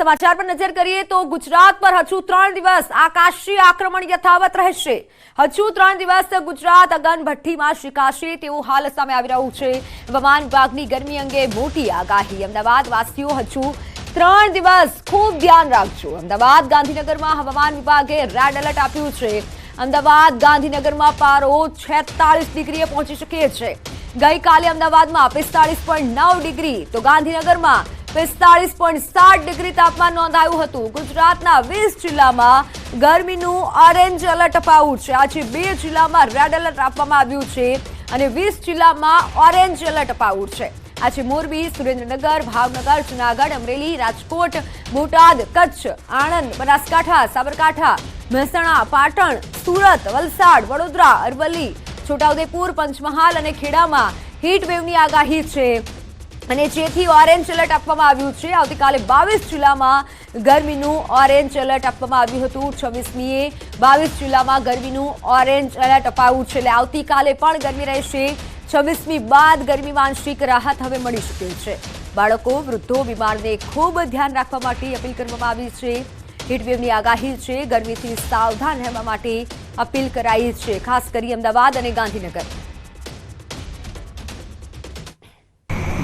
સમાચાર પર નજર કરીએ તો ગુજરાત પર હજુ ત્રણ દિવસ આકાશી આક્રમણ યથાવત રહેશે. હજુ ત્રણ દિવસ ગુજરાત અગન ભઠ્ઠીમાં શિકાશે તેવું હાલ સામે આવી રહ્યું છે. હવામાન વિભાગની ગરમી અંગે મોટી આગાહી. અમદાવાદ વાસીઓ હજુ ત્રણ દિવસ ખૂબ ધ્યાન રાખજો. અમદાવાદ ગાંધીનગરમાં હવામાન વિભાગે રેડ એલર્ટ આપ્યું છે. અમદાવાદ ગાંધીનગરમાં પારો છેતાળીસ ડિગ્રીએ પહોંચી શકે છે. ગઈકાલે અમદાવાદમાં પિસ્તાળીસ પોઈન્ટ નવ ડિગ્રી. તો ગાંધીનગરમાં પિસ્તાળીસ પોઈન્ટ સાત ડિગ્રી તાપમાન નોંધાયું હતું. ગુજરાતના વીસ જિલ્લામાં ગરમીનું ઓરેન્જ એલર્ટ અપાયું છે. આજે બે જિલ્લામાં રેડ એલર્ટ આપવામાં આવ્યું છે અને વીસ જિલ્લામાં ઓરેન્જ એલર્ટ અપાયું છે. આજે મોરબી, સુરેન્દ્રનગર, ભાવનગર, જુનાગઢ, અમરેલી, રાજકોટ, બોટાદ, કચ્છ, આણંદ, બનાસકાંઠા, સાબરકાંઠા, મહેસાણા, પાટણ, સુરત, વલસાડ, વડોદરા, અરવલ્લી, છોટાઉદેપુર, પંચમહાલ અને ખેડામાં હીટ વેવની આગાહી છે. અને જેથી ઓરેન્જ એલર્ટ આપવામાં આવ્યું છે. આવતીકાલે બાવીસ જિલ્લામાં ગરમીનું ઓરેન્જ એલર્ટ આપવામાં આવ્યું હતું. છવ્વીસમીએ બાવીસ જિલ્લામાં ગરમીનું ઓરેન્જ એલર્ટ અપાયું છે. એટલે આવતીકાલે પણ ગરમી રહેશે. છવ્વીસમી બાદ ગરમીમાં આંશિક રાહત હવે મળી શકે છે. બાળકો, વૃદ્ધો, બીમારને ખૂબ ધ્યાન રાખવા માટે અપીલ કરવામાં આવી છે. હીટવેવની આગાહી છે. ગરમીથી સાવધાન રહેવા માટે અપીલ કરાઈ છે. ખાસ કરી અમદાવાદ અને ગાંધીનગર.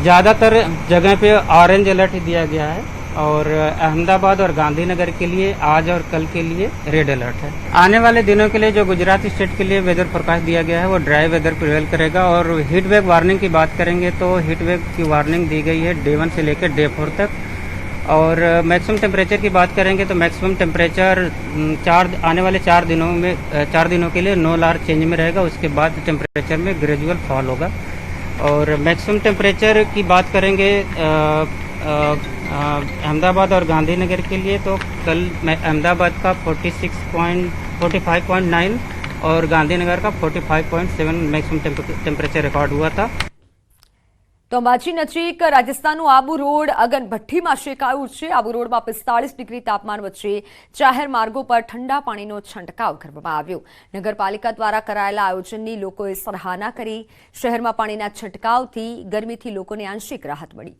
ज़्यादातर जगह पे ऑरेंज अलर्ट दिया गया है और अहमदाबाद और गांधीनगर के लिए, आज और कल के लिए रेड अलर्ट है। आने वाले दिनों के लिए जो गुजरात स्टेट के लिए वेदर फोरकास्ट दिया गया है, वो ड्राई वेदर प्रिवेल करेगा और हीट वेव वार्निंग की बात करेंगे तो हीट वेव की वार्निंग दी गई है डे वन से लेकर डे फोर तक। और मैक्सिमम टेम्परेचर की बात करेंगे तो मैक्सिमम टेम्परेचर चार, आने वाले चार दिनों में चार दिनों के लिए नो लार चेंज में रहेगा, उसके बाद टेम्परेचर में ग्रेजुअल फॉल होगा। और मैक्सिमम टेम्परेचर की बात करेंगे अहमदाबाद और गांधीनगर के लिए तो कल अहमदाबाद का 46 point forty five point nine और गांधीनगर का 45.7 मैक्सिमम टेम्परेचर रिकॉर्ड हुआ था। તો અંબાજી નજીક રાજસ્થાનનું આબુ રોડ અગનભઠ્ઠીમાં શેકાયું છે. આબુ રોડમાં પિસ્તાળીસ ડિગ્રી તાપમાન વચ્ચે જાહેર માર્ગો પર ઠંડા પાણીનો છંટકાવ કરવામાં આવ્યો. નગરપાલિકા દ્વારા કરાયેલા આયોજનની લોકોએ સરાહના કરી. શહેરમાં પાણીના છંટકાવથી ગરમીથી લોકોને આંશિક રાહત મળી.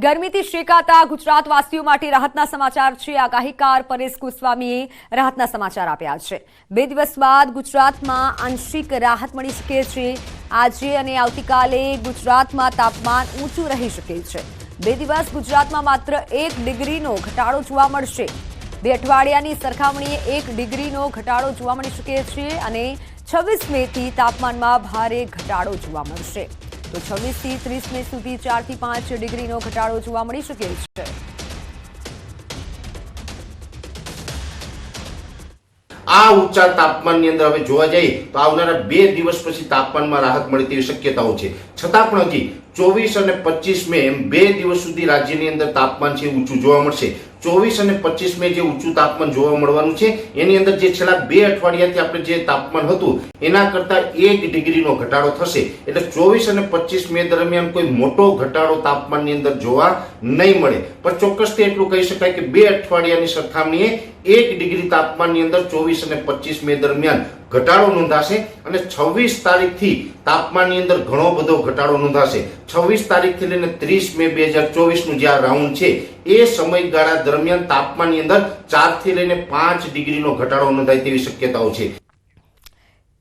ગરમીથી શેકાતા ગુજરાતવાસીઓ માટે રાહતના સમાચાર છે. આગાહીકાર પરેશ ગોસ્વામીએ રાહતના સમાચાર આપ્યા છે. બે દિવસ બાદ ગુજરાતમાં આંશિક રાહત મળી શકે છે. આજે અને આવતીકાલે ગુજરાતમાં તાપમાન ઊંચું રહી શકે છે. બે દિવસ ગુજરાતમાં માત્ર એક ડિગ્રીનો ઘટાડો જોવા મળશે. બે અઠવાડિયાની સરખામણીએ એક ડિગ્રીનો ઘટાડો જોવા મળી શકે છે અને છવ્વીસ મેથી તાપમાનમાં ભારે ઘટાડો જોવા મળશે. તો છવ્વીસથી ત્રીસ સુધી ચારથી પાંચ ડિગ્રીનો ઘટાડો જોવા મળી શકે છે. આ ઊંચા તાપમાનની અંદર હવે જોવા જઈએ તો આવનારા બે દિવસ પછી તાપમાનમાં રાહત મળે તેવી શક્યતાઓ છે. છતાં પણ હજી ચોવીસ અને પચીસ મે એમ બે દિવસ સુધી રાજ્યની અંદર તાપમાન છે ઊંચું જોવા મળશે. ચોવીસ અને પચીસ મે જે ઊંચું તાપમાન જોવા મળવાનું છે, એની અંદર જે છેલ્લા બે અઠવાડિયાથી આપણે જે તાપમાન હતું, એના કરતા એક ડિગ્રીનો ઘટાડો થશે. એટલે ચોવીસ અને પચીસ મે દરમિયાન કોઈ મોટો ઘટાડો તાપમાનની અંદર જોવા નહીં મળે. પણ ચોક્કસથી એટલું કહી શકાય કે બે અઠવાડિયાની સરખામણીએ એક ડિગ્રી તાપમાનની અંદર ચોવીસ અને પચીસ મે દરમિયાન ઘટાડો નોંધાશે અને છવ્વીસ તારીખથી તાપમાનની અંદર ઘણો બધો ઘટાડો નોંધાશે. છવ્વીસ તારીખથી લઈને ત્રીસ મે બે હજાર ચોવીસનું જે આ રાઉન્ડ છે, એ સમયગાળા દરમિયાન તાપમાનની અંદર ચારથી લઈને પાંચ ડિગ્રીનો ઘટાડો નોંધાય તેવી શક્યતાઓ છે.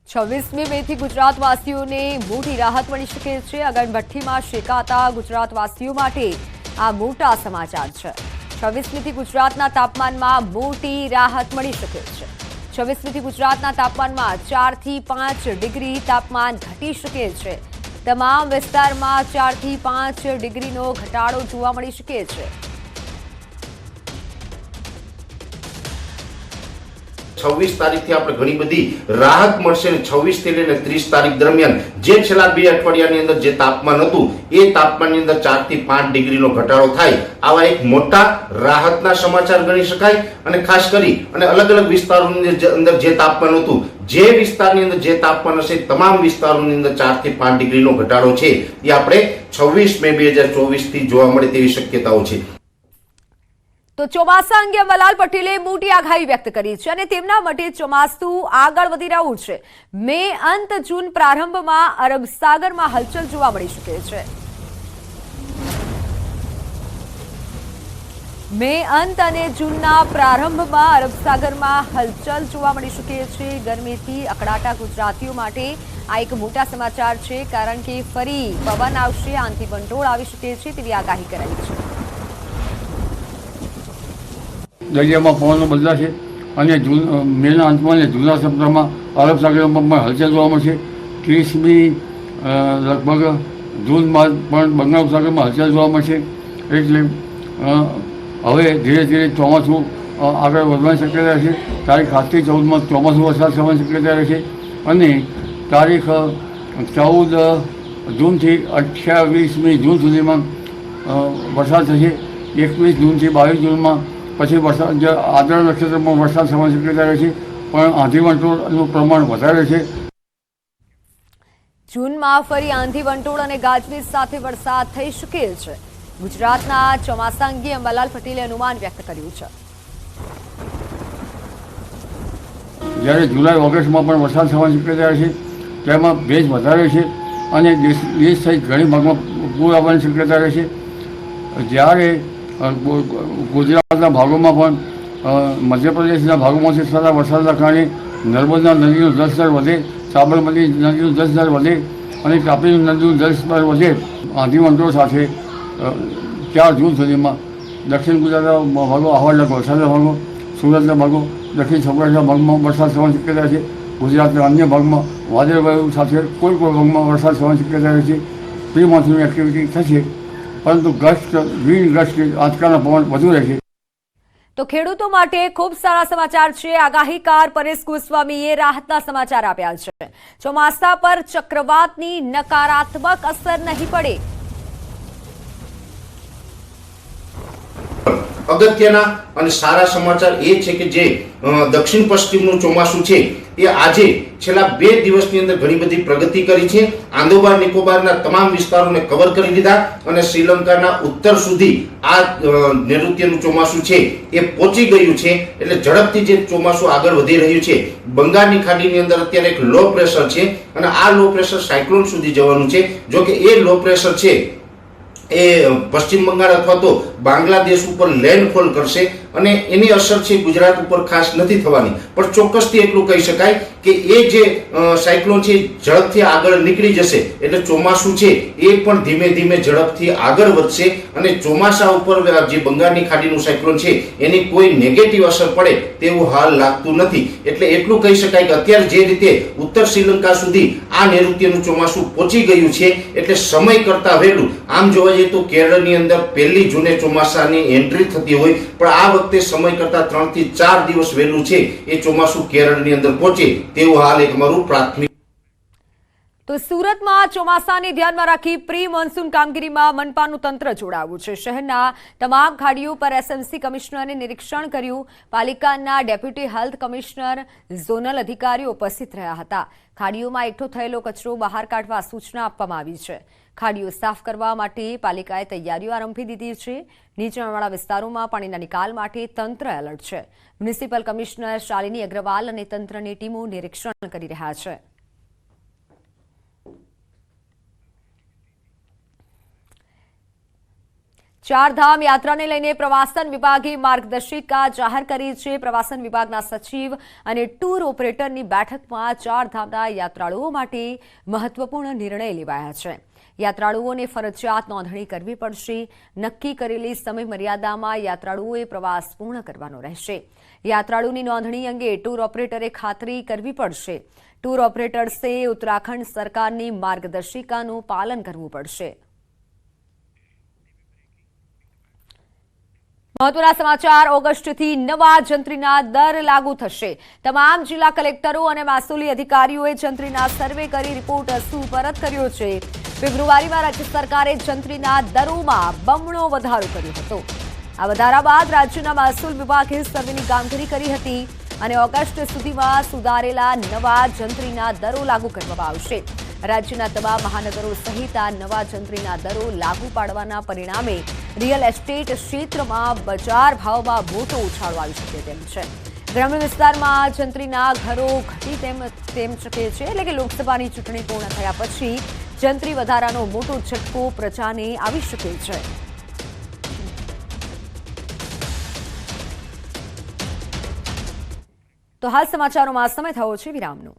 છવ્વીસમી મેથી ગુજરાતવાસીઓને મોટી રાહત મળી શકે છે. અગન ભઠ્ઠીમાં શેકાતા ગુજરાતવાસીઓ માટે આ મોટા સમાચાર છે. છવ્વીસમીથી ગુજરાતના તાપમાનમાં મોટી રાહત મળી શકે છે. છવ્વીસમીથી ગુજરાતના તાપમાનમાં ચારથી પાંચ ડિગ્રી તાપમાન ઘટી શકે છે. તમામ વિસ્તારમાં ચારથી પાંચ ડિગ્રીનો ઘટાડો જોવા મળી શકે છે. છવ્વીસ તારીખથી આપણે ઘણી બધી રાહત મળશે અને છવ્વીસથી લઈને ત્રીસ તારીખ દરમિયાન જે છેલ્લા બે અઠવાડિયાની અંદર જે તાપમાન હતું, એ તાપમાનની અંદર ચારથી પાંચ ડિગ્રીનો ઘટાડો થાય. આવા એક મોટા રાહતના સમાચાર ગણી શકાય અને ખાસ કરી અને અલગ અલગ વિસ્તારોની અંદર જે- તાપમાન હતું, જે વિસ્તારની અંદર જે તાપમાન હશે, તમામ વિસ્તારોની અંદર ચારથી પાંચ ડિગ્રીનો ઘટાડો છે. એ આપણે છવ્વીસ મે બે હજાર ચોવીસથી જોવા મળે તેવી શક્યતાઓ છે. તો ચોમાસા અંગે અંબાલાલ પટેલે મોટી આગાહી વ્યક્ત કરી છે અને તેમના માટે ચોમાસું આગળ વધી રહ્યું છે. મે અંત જૂન પ્રારંભમાં અરબ સાગરમાં હલચલ જોવા મળી શકે છે. મે અંત અને જૂનના પ્રારંભમાં અરબ સાગરમાં હલચલ જોવા મળી શકે છે. ગરમીથી અકળાટા ગુજરાતીઓ માટે આ એક મોટા સમાચાર છે. કારણ કે ફરી પવન આવશે આંથી વંટોળ આવી શકે છે તેવી આગાહી કરાઈ છે. દરિયામાં પવનો બદલાશે અને જૂન મેના અંતમાં અને જૂના સપ્તાહમાં અરબ સાગરમાં પણ હલચલ જોવા મળશે. ત્રીસમી લગભગ જૂન બાદ પણ બંગાળ સાગરમાં હલચલ જોવા મળશે. એટલે હવે ધીરે ધીરે ચોમાસું આગળ વધવાની શક્યતા રહેશે. તારીખ આઠથી ચૌદમાં ચોમાસું વરસાદ થવાની શક્યતા રહેશે. અને તારીખ ચૌદ જૂનથી અઠ્યાવીસમી જૂન સુધીમાં વરસાદ થશે. એકવીસ જૂનથી બાવીસ જૂનમાં પછી વરસાદ જે આદરા નક્ષત્રમાં વરસાદ થવાની શક્યતા રહે છે પણ આંધી વંટોળનું પ્રમાણ વધારે છે. જૂનમાં ફરી આંધી વંટોળ અને ગાજવીજ સાથે વરસાદ થઈ શકે છે. ગુજરાતના ચોમાસા અંગે અંબાલાલ પટેલે અનુમાન વ્યક્ત કર્યું છે. જ્યારે જુલાઈ ઓગસ્ટમાં પણ વરસાદ થવાની શક્યતા છે તેમાં ભેજ વધારે છે અને દેશ સહિત ઘણી ભાગમાં પૂર આવવાની શક્યતા રહે છે. જ્યારે ગુજરાતના ભાગોમાં પણ મધ્યપ્રદેશના ભાગોમાં છે સારા વરસાદના કારણે નર્મદા નદીનું જળસ્તર વધે, સાબરમતી નદીનું જળસ્તર વધે અને તાપી નદીનું જળસ્તર વધે. આંધી સાથે ચાર જૂન સુધીમાં દક્ષિણ ગુજરાતના ભાગો આહવાડના વરસાદના ભાગો, સુરતના ભાગો, દક્ષિણ સૌરાષ્ટ્રના ભાગમાં વરસાદ થવાની શક્યતા છે, ગુજરાતના અન્ય ભાગમાં વાદળવાયુ સાથે કોઈ કોઈ ભાગમાં વરસાદ થવાની શક્યતા છે પ્રી મોન્સૂનની એક્ટિવિટી થશે. પરંતુ ગસ્ટ વિન્ડ ગસ્ટ આજકાલના પવન વધુ રહેશે તો ખેડૂતો માટે ખૂબ સારા સમાચાર છે. આગાહીકાર પરેશ ગોસ્વામીએ રાહતના સમાચાર આપ્યા છે. ચોમાસા પર ચક્રવાતની નકારાત્મક અસર નહીં પડે. અગત્યના અને સારા સમાચાર એ છે કે જે દક્ષિણ પશ્ચિમનું ચોમાસું છે એ આજે છેલ્લા બે દિવસની અંદર ઘણી બધી પ્રગતિ કરી છે. આંદોબાર, નિકોબારના તમામ વિસ્તારોને કવર કરી લીધા અને શ્રીલંકાના ઉત્તર સુધી આ નૈઋત્યનું ચોમાસું છે એ પહોંચી ગયું છે. એટલે ઝડપથી જે ચોમાસું આગળ વધી રહ્યું છે, બંગાળની ખાડીની અંદર અત્યારે એક લો પ્રેશર છે અને આ લો પ્રેશર સાયક્લોન સુધી જવાનું છે. જો કે એ લો પ્રેશર છે એ પશ્ચિમ બંગાળ અથવા તો બાંગ્લાદેશ ઉપર લેન્ડફોલ કરશે. અને એની અસર છે ગુજરાત ઉપર ખાસ નથી થવાની. પણ ચોક્કસથી એટલું કહી શકાય કે એ જે સાયક્લોન છે ઝડપથી આગળ નીકળી જશે. એટલે ચોમાસું છે એ પણ ધીમે ધીમે ઝડપથી આગળ વધશે અને ચોમાસા ઉપર જે બંગાળની ખાડીનું સાયક્લોન છે એની કોઈ નેગેટિવ અસર પડે તેવું હાલ લાગતું નથી. એટલે એટલું કહી શકાય કે અત્યારે જે રીતે ઉત્તર શ્રીલંકા સુધી આ નૈઋત્યનું ચોમાસું પહોંચી ગયું છે, એટલે સમય કરતા વહેલું. આમ જોવા જઈએ તો કેરળની અંદર પહેલી જૂને ચોમાસાની એન્ટ્રી થતી હોય. પણ આ વખતે સમય કરતા ત્રણથી ચાર દિવસ વહેલું છે. એ ચોમાસું કેરળની અંદર પહોંચે તેવું હાલ એક અમારું પ્રાથમિક તો સુરતમાં ચોમાસાને ધ્યાનમાં રાખી પ્રી મોન્સૂન કામગીરીમાં મનપાનું તંત્ર જોડાયું છે. શહેરના તમામ ખાડીઓ પર એસએમસી કમિશનરે નિરીક્ષણ કર્યું. પાલિકાના ડેપ્યુટી હેલ્થ કમિશનર, ઝોનલ અધિકારીઓ ઉપસ્થિત રહ્યા હતા. ખાડીઓમાં એકઠો થયેલો કચરો બહાર કાઢવા સૂચના આપવામાં આવી છે. ખાડીઓ સાફ કરવા માટે પાલિકાએ તૈયારીઓ આરંભી દીધી છે. નીચાણવાળા વિસ્તારોમાં પાણીના નિકાલ માટે તંત્ર એલર્ટ છે. મ્યુનિસિપલ કમિશનર શાલિની અગ્રવાલ અને તંત્રની ટીમો નિરીક્ષણ કરી રહ્યા છે. ચારધામ યાત્રાને લઈને પ્રવાસન વિભાગે માર્ગદર્શિકા જાહેર કરી છે. પ્રવાસન વિભાગના સચિવ અને ટૂર ઓપરેટરની બેઠકમાં ચારધામના યાત્રાળુઓ માટે મહત્વપૂર્ણ નિર્ણય લેવાયા છે. યાત્રાળુઓને ફરજિયાત નોંધણી કરવી પડશે. નક્કી કરેલી સમય મર્યાદામાં યાત્રાળુઓએ પ્રવાસ પૂર્ણ કરવાનો રહેશે. યાત્રાળુની નોંધણી અંગે ટૂર ઓપરેટરે ખાતરી કરવી પડશે. ટૂર ઓપરેટર્સે ઉત્તરાખંડ સરકારની માર્ગદર્શિકાનું પાલન કરવું પડશે. મહત્વના સમાચાર, ઓગસ્ટથી નવા જંત્રીના દર લાગુ થશે. તમામ જિલ્લા કલેક્ટરો અને મહેસૂલી અધિકારીઓએ જંત્રીના સર્વે કરી રિપોર્ટ સુપરત કર્યો છે. ફેબ્રુઆરીમાં રાજ્ય સરકારે જંત્રીના દરોમાં બમણો વધારો કર્યો હતો. આ વધારા બાદ રાજ્યના મહેસૂલ વિભાગે સર્વેની કામગીરી કરી હતી અને ઓગસ્ટ સુધીમાં સુધારેલા નવા જંત્રીના દરો લાગુ કરવામાં આવશે. રાજ્યના તમામ મહાનગરો સહિત આ નવા જંત્રીના દરો લાગુ પાડવાના પરિણામે રિયલ એસ્ટેટ ક્ષેત્રમાં બજાર ભાવમાં મોટો ઉછાળો આવી શકે તેમ છે. ગ્રામ્ય વિસ્તારમાં જંત્રીના ઘરો ઘટી તેમ તેમ શકે છે, એટલે કે લોકસભાની ચૂંટણી પૂર્ણ થયા પછી જંત્રી વધારાનો મોટો ઝટકો પ્રજાને આવી શકે છે. તો હાલ સમાચારોમાં સમય થયો છે વિરામનો.